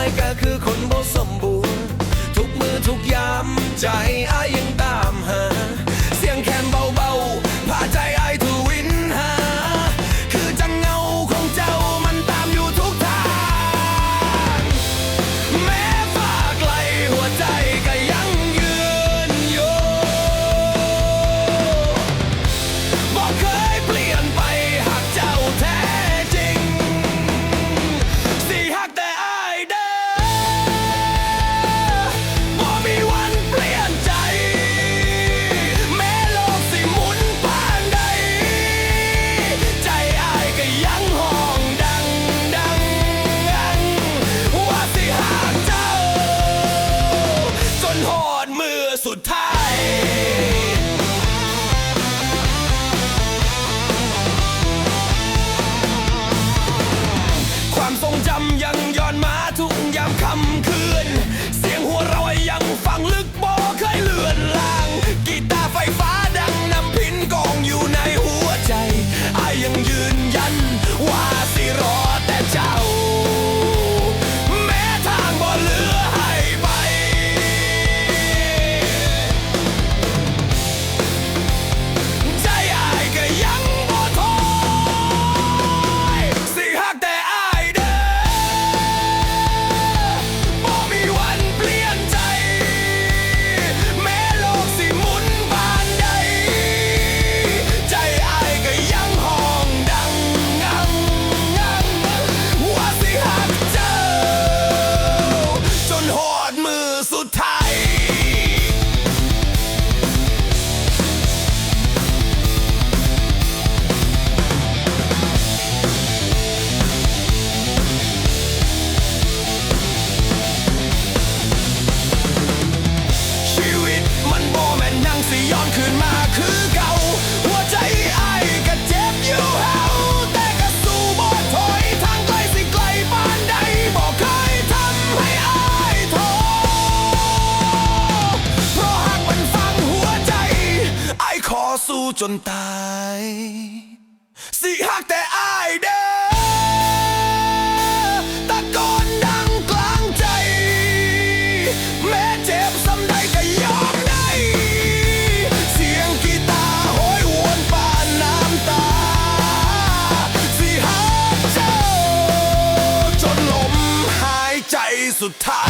ายก็คือำยังย้อนมาทุกยามคำคืน เสียงหัวเราะยังฟังลึกบน สู้จนตาย สิหักแต่อายเด้อตะโกนดังกลางใจ แม้เจ็บสำใดก็ยอมได้ เสียงกีตาร์โหยหวนปานน้ำตา สิหักเจ้า จนลมหายใจสุดท้าย